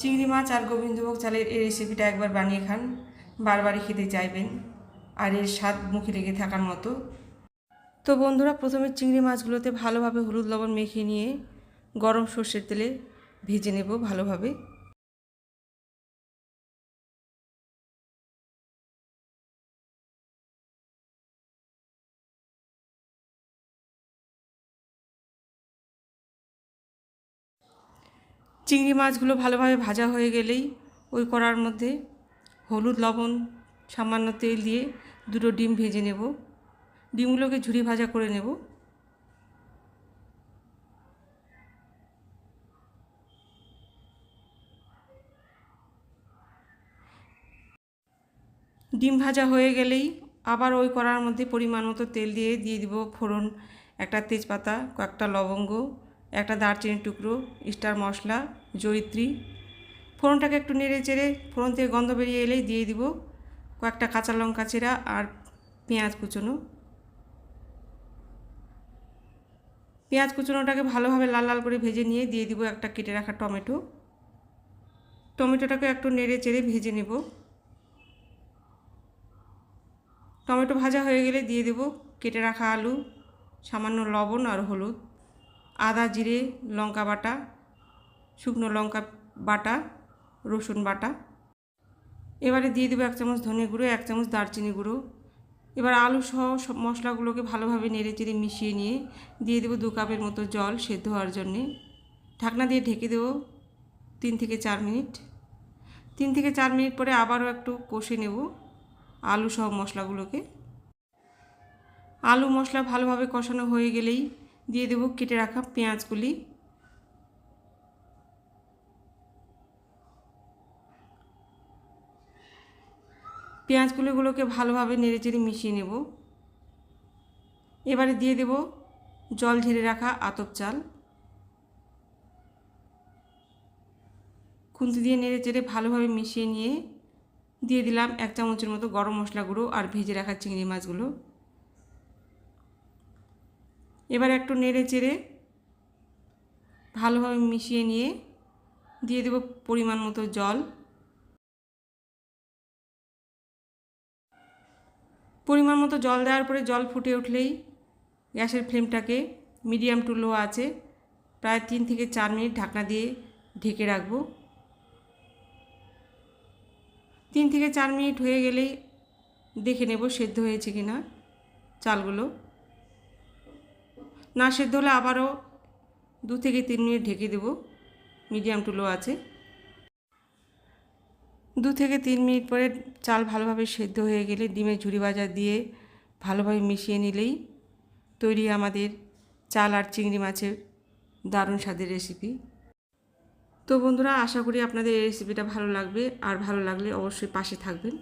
চিংড়ি মাছ আর গোবিন্দভোগ চালের এই রেসিপিটা একবার বানিয়ে খান। বারবারই খেতে চাইবেন। আর এর স্বাদ মুখে লেগে থাকার মতো। তো বন্ধুরা, প্রথমে চিংড়ি মাছগুলোতে ভালোভাবে হলুদ লবণ মেখে নিয়ে গরম সর্ষের তেলে ভেজে নেব ভালোভাবে। চিংড়ি মাছগুলো ভালোভাবে ভাজা হয়ে গেলেই ওই কড়ার মধ্যে হলুদ, লবণ, সামান্য তেল দিয়ে দুটো ডিম ভেজে নেব। ডিমগুলোকে ঝুরি ভাজা করে নেব। ডিম ভাজা হয়ে গেলেই আবার ওই কড়ার মধ্যে পরিমাণ মতো তেল দিয়ে দিয়ে দিব ফোড়ন, একটা তেজপাতা, কয়েকটা লবঙ্গ একটা দারচিনির টুকরো, স্টার মশলা জয়িত্রী ফোড়নটাকে একটু নেড়ে চেড়ে ফোড়ন থেকে গন্ধ বেরিয়ে এলেই দিয়ে দিব কয়েকটা কাঁচা লঙ্কা চেরা আর পেঁয়াজ কুচোনো। পেঁয়াজ কুচোনোটাকে ভালোভাবে লাল লাল করে ভেজে নিয়ে দিয়ে দিব একটা কেটে রাখা টমেটো। টমেটোটাকে একটু নেড়ে চেড়ে ভেজে নেব। টমেটো ভাজা হয়ে গেলে দিয়ে দেব কেটে রাখা আলু, সামান্য লবণ আর হলুদ। আদা জিরে, লঙ্কা বাটা, শুকনো লঙ্কা বাটা, রসুন বাটা। এবারে দিয়ে দেবো এক চামচ ধনে গুঁড়ো, এক চামচ দারচিনি গুঁড়ো। এবার আলু সহ সব মশলাগুলোকে ভালোভাবে নেড়ে চেড়ে মিশিয়ে নিয়ে দিয়ে দেবো দু কাপের মতো জল সেদ্ধ হওয়ার জন্যে। ঢাকনা দিয়ে ঢেকে দেবো তিন থেকে চার মিনিট। তিন থেকে চার মিনিট পরে আবারও একটু কষে নেব আলু সহ মশলাগুলোকে। আলু মশলা ভালোভাবে কষানো হয়ে গেলেই দিয়ে দেবো কেটে রাখা পেঁয়াজগুলি। পেঁয়াজগুলিগুলোকে ভালোভাবে নেড়ে চেড়ে মিশিয়ে নেব। এবারে দিয়ে দেব জল ঝেড়ে রাখা আতপ চাল। খুন্তি দিয়ে নেড়ে চেড়ে ভালোভাবে মিশিয়ে নিয়ে দিয়ে দিলাম এক চামচের মতো গরম মশলা গুঁড়ো আর ভেজে রাখা চিংড়ি মাছগুলো। এবার একটু নেড়ে চেড়ে ভালোভাবে মিশিয়ে নিয়ে দিয়ে দেব পরিমাণ মতো জল। পরিমাণ মতো জল দেওয়ার পরে জল ফুটে উঠলেই গ্যাসের ফ্লেমটাকে মিডিয়াম টু লো আছে, প্রায় তিন থেকে চার মিনিট ঢাকনা দিয়ে ঢেকে রাখব। তিন থেকে চার মিনিট হয়ে গেলেই দেখে নেব সেদ্ধ হয়েছে কি না চালগুলো। না সেদ্ধ হলে আবারও দু থেকে তিন মিনিট ঢেকে দেব। মিডিয়াম টু লো আছে। দু থেকে তিন মিনিট পরে চাল ভালোভাবে সেদ্ধ হয়ে গেলে ডিমের ঝুড়ি ভাজা দিয়ে ভালোভাবে মিশিয়ে নিলেই তৈরি আমাদের চাল আর চিংড়ি মাছের দারুণ স্বাদের রেসিপি তো বন্ধুরা, আশা করি আপনাদের এই রেসিপিটা ভালো লাগবে। আর ভালো লাগলে অবশ্যই পাশে থাকবেন।